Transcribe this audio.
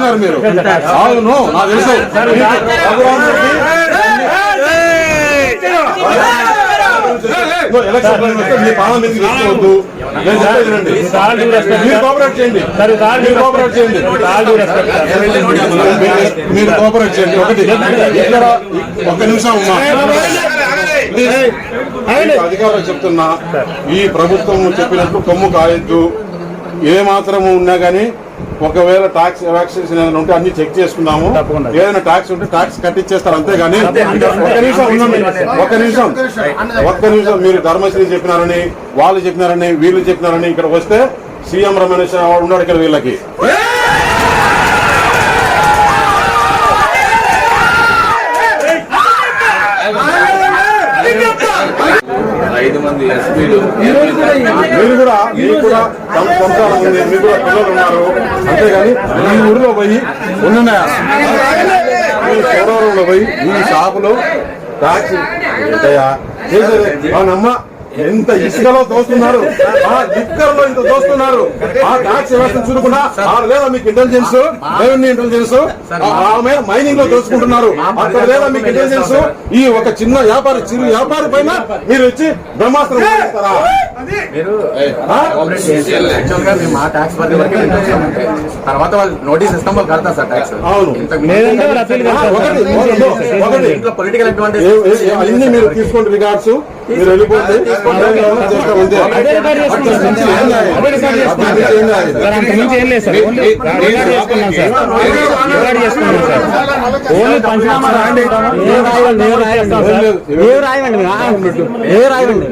కట్టారు మీరు. అవును నాకు తెలుసు. మీ పాలన మీదకి నేను చెప్పేది మీరు కోఆపరేట్ చేయండి మీరు కోఆపరేట్ చేయండి మీరు- కోఆపరేట్ చేయండి ఒకటి ఇక్కడ ఒక్క నిమిషం ఉన్నా అధికారులు చెప్తున్నా ఈ ప్రభుత్వం చెప్పినట్టు కొమ్ము కాయొద్దు. ఏ మాత్రము ఉన్నా కానీ ఒకవేళ టాక్స్ వ్యాక్సినేషన్ ఏదైనా ఉంటే అన్ని చెక్ చేసుకున్నాము ఏదైనా టాక్స్ ఉంటే టాక్స్ కట్టించేస్తారు అంతేగాని ఒక నిమిషం ఒక నిమిషం ఒక్క నిమిషం మీరు ధర్మశ్రీ చెప్పినారని వాళ్ళు చెప్పినారని వీళ్ళు చెప్పినారని ఇక్కడ వస్తే సీఎం రమేష్ ఉన్నాడు ఇక్కడ వీళ్ళకి. ఐదు మంది ఎస్పీలు మీరు కూడా మీరు కూడా సంసారం ఉంది మీకు కూడా పిల్లలు ఉన్నారు అంతేగాని ఈ ఊరిలో పోయి ఉన్నాయా ఈ చోడవరంలో పోయి ఈ షాపులో ట్యాక్స్ ఏంటయ్యా చేసేది అవునమ్మ ఎంత ఇసుకలో దోస్తున్నారు? ఆ లిక్కర్లో ఇంత దోస్తున్నారు? ఆ ట్యాక్స్ వ్యవస్థ చూడకుండా ఆ లేదా మీకు ఇంటెలిజెన్స్ రెవెన్యూ ఇంటెలిజెన్స్ ఆమె మైనింగ్లో దోచుకుంటున్నారు. అక్కడ లేదా మీకు ఇంటెలిజెన్స్ ఈ ఒక చిన్న వ్యాపారి చిన్న వ్యాపారి పైన మీరు వచ్చి బ్రహ్మాస్త్రం? మీరు యాక్చువల్గా మేము ట్యాక్స్ తర్వాత వాళ్ళు నోటీస్ ఇస్తాం వాళ్ళు కడతారు సార్ ట్యాక్స్ ఒకటి ఇంట్లో పొలిటికల్ అడ్వాంటేజ్ అన్ని మీరు తీసుకోండి రికార్డ్స్ మీరు వెళ్ళిపోతే ఓన్లీ పంచనామా రాయండి ఏ రాయండి ఏ రాయండి సార్ ఏ రాయండి